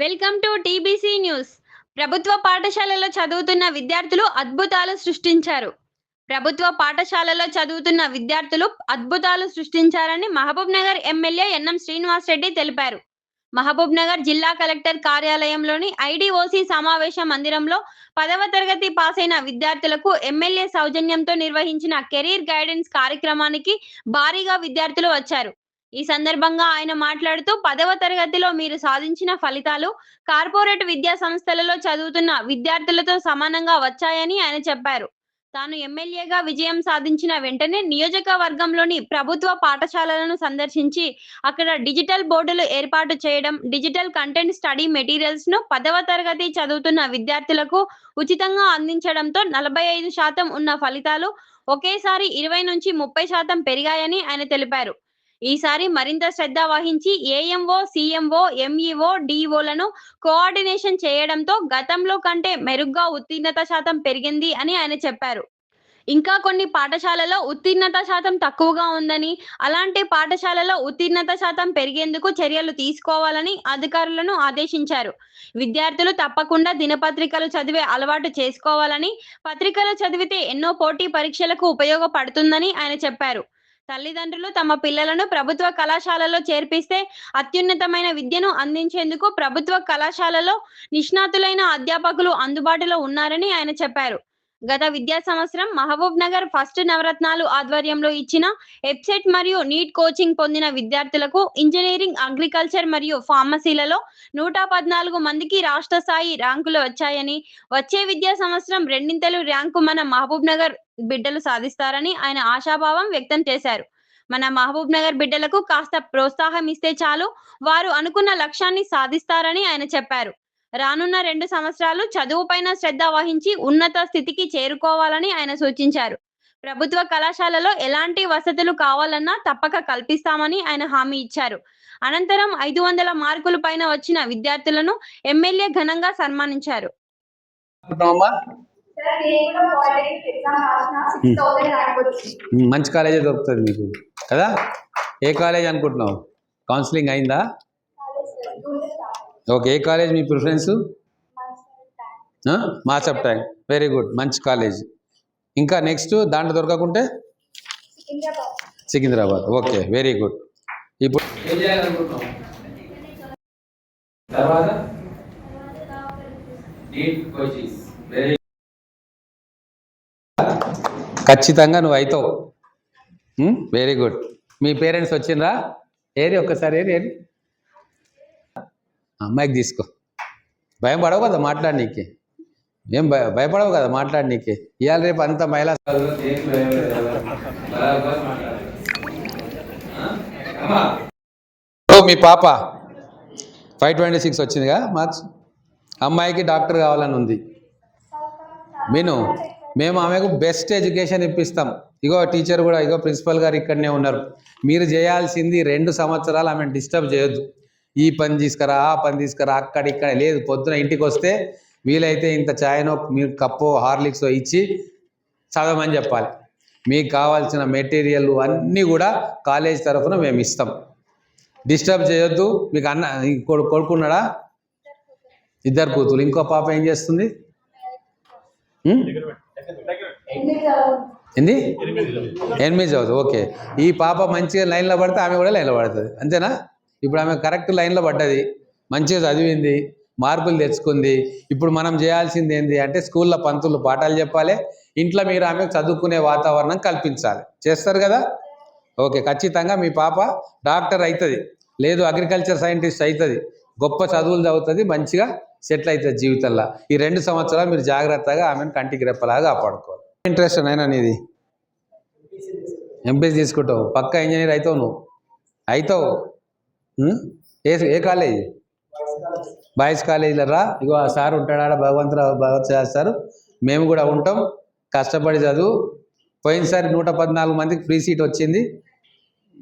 Welcome to TBC news. ప్రభుత్వ పాఠశాలలో చదువుతున్న విద్యార్థులు అద్భుతాలు సృష్టించారు. ప్రభుత్వ పాఠశాలలో చదువుతున్న విద్యార్థులు అద్భుతాలు సృష్టించారని మహబూబ్ నగర్ ఎమ్మెల్యే ఎన్ఎం శ్రీనివాస్ రెడ్డి తెలిపారు. మహబూబ్ నగర్ జిల్లా కలెక్టర్ కార్యాలయంలోని ఐడిఓసి సమావేశ మందిరంలో పదవ తరగతి పాస్ అయిన విద్యార్థులకు ఎమ్మెల్యే సౌజన్యంతో నిర్వహించిన కెరీర్ గైడెన్స్ కార్యక్రమానికి భారీగా విద్యార్థులు వచ్చారు. ఈ సందర్భంగా ఆయన మాట్లాడుతూ పదవ తరగతిలో మీరు సాధించిన ఫలితాలు కార్పొరేట్ విద్యా సంస్థలలో చదువుతున్న విద్యార్థులతో సమానంగా వచ్చాయని ఆయన చెప్పారు. తాను ఎమ్మెల్యేగా విజయం సాధించిన వెంటనే నియోజకవర్గంలోని ప్రభుత్వ పాఠశాలలను సందర్శించి అక్కడ డిజిటల్ బోర్డులు ఏర్పాటు చేయడం డిజిటల్ కంటెంట్ స్టడీ మెటీరియల్స్ను పదవ తరగతి చదువుతున్న విద్యార్థులకు ఉచితంగా అందించడంతో నలభై ఐదు శాతం ఉన్న ఫలితాలు ఒకేసారి ఇరవై నుంచి ముప్పై శాతం పెరిగాయని ఆయన తెలిపారు. ఈసారి మరింత శ్రద్ధ వహించి ఏఎంఓ సిఎంఓ ఎంఈఓ డిఓలను కోఆర్డినేషన్ చేయడంతో గతంలో కంటే మెరుగ్గా ఉత్తీర్ణత శాతం పెరిగింది అని ఆయన చెప్పారు. ఇంకా కొన్ని పాఠశాలలో ఉత్తీర్ణత శాతం తక్కువగా ఉందని అలాంటి పాఠశాలలో ఉత్తీర్ణత శాతం పెరిగేందుకు చర్యలు తీసుకోవాలని అధికారులను ఆదేశించారు. విద్యార్థులు తప్పకుండా దినపత్రికలు చదివే అలవాటు చేసుకోవాలని పత్రికలు చదివితే ఎన్నో పోటీ పరీక్షలకు ఉపయోగపడుతుందని ఆయన చెప్పారు. తల్లిదండ్రులు తమ పిల్లలను ప్రభుత్వ కళాశాలలో చేర్పిస్తే అత్యున్నతమైన విద్యను అందించేందుకు ప్రభుత్వ కళాశాలలో నిష్ణాతులైన అధ్యాపకులు అందుబాటులో ఉన్నారని ఆయన చెప్పారు. గత విద్యా సంవత్సరం మహబూబ్ నగర్ ఫస్ట్ నవరత్నాలు ఆధ్వర్యంలో ఇచ్చిన వెబ్సైట్ మరియు నీట్ కోచింగ్ పొందిన విద్యార్థులకు ఇంజనీరింగ్ అగ్రికల్చర్ మరియు ఫార్మసీలలో నూట పద్నాలుగు మందికి రాష్ట్ర స్థాయి ర్యాంకులు వచ్చాయని వచ్చే విద్యా సంవత్సరం రెండింతలు ర్యాంకు మన మహబూబ్ నగర్ బిడ్డలు సాధిస్తారని ఆయన ఆశాభావం వ్యక్తం చేశారు. మన మహబూబ్ నగర్ బిడ్డలకు కాస్త ప్రోత్సాహం ఇస్తే చాలు వారు అనుకున్న లక్ష్యాన్ని సాధిస్తారని ఆయన చెప్పారు. రానున్న రెండు సంవత్సరాలు చదువుపైన శ్రద్ధ వహించి ఉన్నత స్థితికి చేరుకోవాలని ఆయన సూచించారు. ప్రభుత్వ కళాశాలలో ఎలాంటి వసతులు కావాలన్నా తప్పక కల్పిస్తామని ఆయన హామీ ఇచ్చారు. అనంతరం ఐదు వందల మార్కుల పైన వచ్చిన విద్యార్థులను ఎమ్మెల్యే ఘనంగా సన్మానించారు. మంచి కాలేజే దొరుకుతుంది మీకు కదా? ఏ కాలేజ్ అనుకుంటున్నావు? కౌన్సిలింగ్ అయిందా? ఓకే ఏ కాలేజ్ మీ preference? Masab Tank. Very good మంచి కాలేజ్. ఇంకా నెక్స్ట్ దాంట్లో దొరకకుంటే? సికింద్రాబాద్. ఓకే వెరీ గుడ్ ఇప్పుడు తర్వాత? వెరీ ఖచ్చితంగా నువ్వు అవుతావు. Hmm? వెరీ గుడ్ మీ పేరెంట్స్ వచ్చిండ్రా? ఏరి ఒక్కసారి ఏరి ఏరి. అమ్మాయికి తీసుకో. భయం పడవు కదా మాట్లాడనీకి. ఏం భయ భయపడవు కదా మాట్లాడనీకి. ఇవాళ రేపు అంత మహిళా మీ పాప. ఫైవ్ ట్వంటీ సిక్స్ వచ్చిందిగా మార్క్స్ అమ్మాయికి డాక్టర్ కావాలని ఉంది. మీను మేము ఆమెకు బెస్ట్ ఎడ్యుకేషన్ ఇప్పిస్తాం. ఇగో టీచర్ కూడా ఇగో ప్రిన్సిపల్ గారు ఇక్కడనే ఉన్నారు. మీరు చేయాల్సింది రెండు సంవత్సరాలు ఆమెను డిస్టర్బ్ చేయొద్దు. ఈ పని తీసుకురా ఆ పని తీసుకురా అక్కడ ఇక్కడ లేదు పొద్దున ఇంటికి వస్తే వీలైతే ఇంత చాయ్నో మీరు కప్పో హార్లిక్స్ ఇచ్చి చదవమని చెప్పాలి. మీకు కావాల్సిన మెటీరియల్ అన్నీ కూడా కాలేజ్ తరఫున మేము ఇస్తాం. డిస్టర్బ్ చేయొద్దు. మీకు అన్న కొడు- కొడుకున్నాడా? ఇద్దరు కూతురు ఇంకో పాప ఏం చేస్తుంది? ఏంది? ఎనిమిది చదువు ఓకే. ఈ పాప మంచిగా లైన్లో పడితే ఆమె కూడా లైన్లో పడుతుంది. అంతేనా? ఇప్పుడు ఆమె కరెక్ట్ లైన్లో పడ్డది. మంచిగా చదివింది మార్పులు తెచ్చుకుంది. ఇప్పుడు మనం చేయాల్సింది ఏంటి అంటే స్కూల్లో పంతులు పాఠాలు చెప్పాలి. ఇంట్లో మీరు ఆమె చదువుకునే వాతావరణం కల్పించాలి. చేస్తారు కదా? ఓకే ఖచ్చితంగా మీ పాప డాక్టర్ అవుతుంది. లేదు అగ్రికల్చర్ సైంటిస్ట్ అవుతుంది. గొప్ప చదువులు చదువుతుంది మంచిగా సెటిల్ అవుతుంది జీవితంలో. ఈ రెండు సంవత్సరాలు మీరు జాగ్రత్తగా ఆమెను కంటికి రెప్పలాగా కాపాడుకోవాలి. ఇంట్రెస్ట్ అయినా నీది? ఎంపీసీ తీసుకుంటావు. పక్క ఇంజనీర్ అవుతావు నువ్వు. అవుతావు. ఏ ఏ కాలేజ్? బాయ్స్ కాలేజీలో రా. ఇగో ఆ సార్ ఉంటాడు ఆడ భగవంతరావు భగవత్ చేస్తారు. మేము కూడా ఉంటాం. కష్టపడి చదువు. పోయినసారి నూట పద్నాలుగు మందికి ఫ్రీ సీట్ వచ్చింది.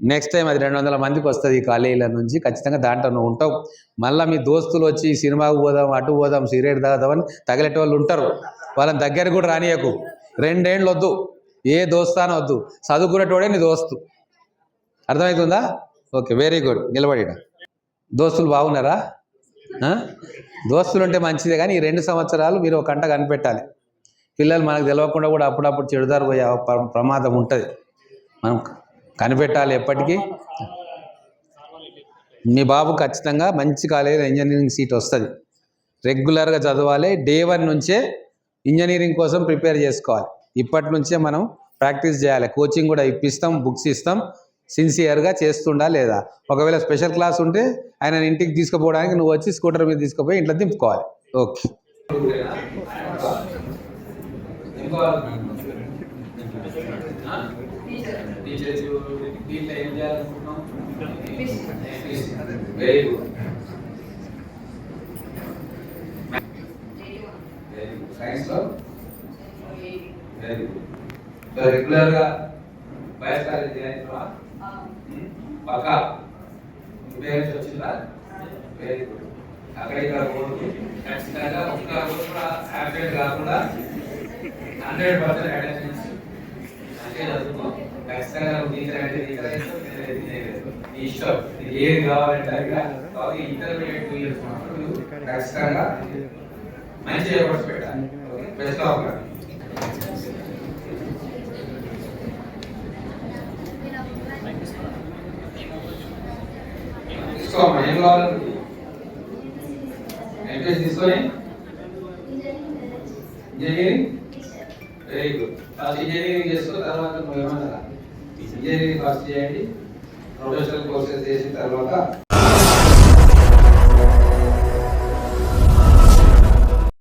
నెక్స్ట్ టైం అది రెండు వందల మందికి వస్తుంది ఈ కాలేజీల నుంచి. ఖచ్చితంగా దాంట్లో నువ్వు ఉంటావు. మళ్ళీ మీ దోస్తులు వచ్చి సినిమాకు పోదాం అటు పోదాం సిగరెట్ తాగుదామని తగిలేటోళ్ళు ఉంటారు. వాళ్ళని దగ్గర కూడా రానియకు. రెండేళ్ళు వద్దు ఏ దోస్తానో వద్దు చదువుకునేటోడే నీ దోస్తు. అర్థమవుతుందా ఓకే వెరీ గుడ్ నిలబడిట దోస్తులు బాగున్నారా? దోస్తులు ఉంటే మంచిదే కానీ ఈ రెండు సంవత్సరాలు మీరు ఒక గంట కనిపెట్టాలి. పిల్లలు మనకు తెలియకుండా కూడా అప్పుడప్పుడు చెడుదారు పోయే ప్రమాదం ఉంటుంది. మనం కనిపెట్టాలి ఎప్పటికీ. మీ బాబు ఖచ్చితంగా మంచి కాలేజీలో ఇంజనీరింగ్ సీట్ వస్తుంది. రెగ్యులర్గా చదవాలి డే వన్ నుంచే ఇంజనీరింగ్ కోసం ప్రిపేర్ చేసుకోవాలి. ఇప్పటి నుంచే మనం ప్రాక్టీస్ చేయాలి. కోచింగ్ కూడా ఇప్పిస్తాం బుక్స్ ఇస్తాం. సిన్సియర్గా చేస్తుండా లేదా ఒకవేళ స్పెషల్ క్లాస్ ఉంటే ఆయన ఇంటికి తీసుకుపోవడానికి నువ్వు వచ్చి స్కూటర్ మీద తీసుకుపోయి ఇంట్లో దింపుకోవాలి ఓకే వెరీ గుడ్ సైన్స్లో వెరీ గుడ్ రెగ్యులర్గా చేయాలి పేరెంట్స్ వచ్చిందా? వెరీ గుడ్ అక్కడ ఇక్కడ పోదు ఖచ్చితంగా ఒక్క రోజు కూడా యాబ్సెంట్ కాకుండా హండ్రెడ్ పర్సెంట్ అటెండెన్స్ అంటే చదువుకో ఖచ్చితంగా నువ్వు టీచర్ అంటే టీచర్ అయితే నీ ఇష్టం. నీకు ఏది కావాలంటే అది కాబట్టి ఇంటర్మీడియట్ టూ ఇయర్స్ మాత్రం ఖచ్చితంగా మంచి ఎఫర్ట్స్ పెట్టాలి. బెస్ట్ ఆఫ్ తీసుకోమ్మా ఏం కావాలి? ఎంపీఎస్ తీసుకొని. Engineering? Very good first engineering చేసుకో తర్వాత నువ్వు ఏమన్నా ఇంజనీరింగ్ ఫస్ట్ చేయండి. ప్రొఫెషనల్ కోర్సెస్ చేసిన తర్వాత